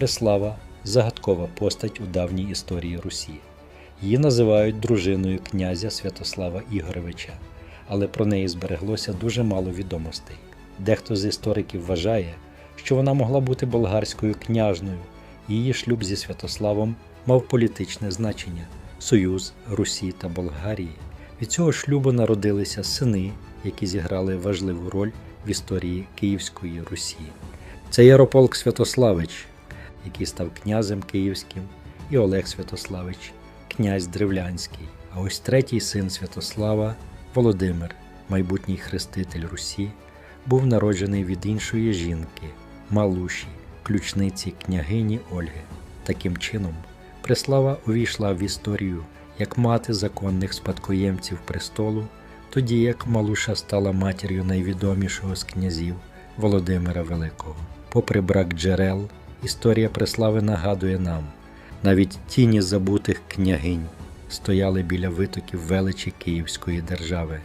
Преслава загадкова постать у давній історії Русі. Її називають дружиною князя Святослава Ігоровича, але про неї збереглося дуже мало відомостей. Дехто з істориків вважає, що вона могла бути болгарською княжною, і її шлюб зі Святославом мав політичне значення союз Русі та Болгарії. Від цього шлюбу народилися сини, які зіграли важливу роль в історії Київської Русі. Це Ярополк Святославич, який став князем Київським, і Олег Святославич, князь Древлянський. А ось третій син Святослава, Володимир, майбутній хреститель Русі, був народжений від іншої жінки, Малуші, ключниці княгині Ольги. Таким чином, Преслава увійшла в історію як мати законних спадкоємців престолу, тоді як Малуша стала матір'ю найвідомішого з князів Володимира Великого. Попри брак джерел, історія Преслави нагадує нам, навіть тіні забутих княгинь стояли біля витоків величі Київської держави.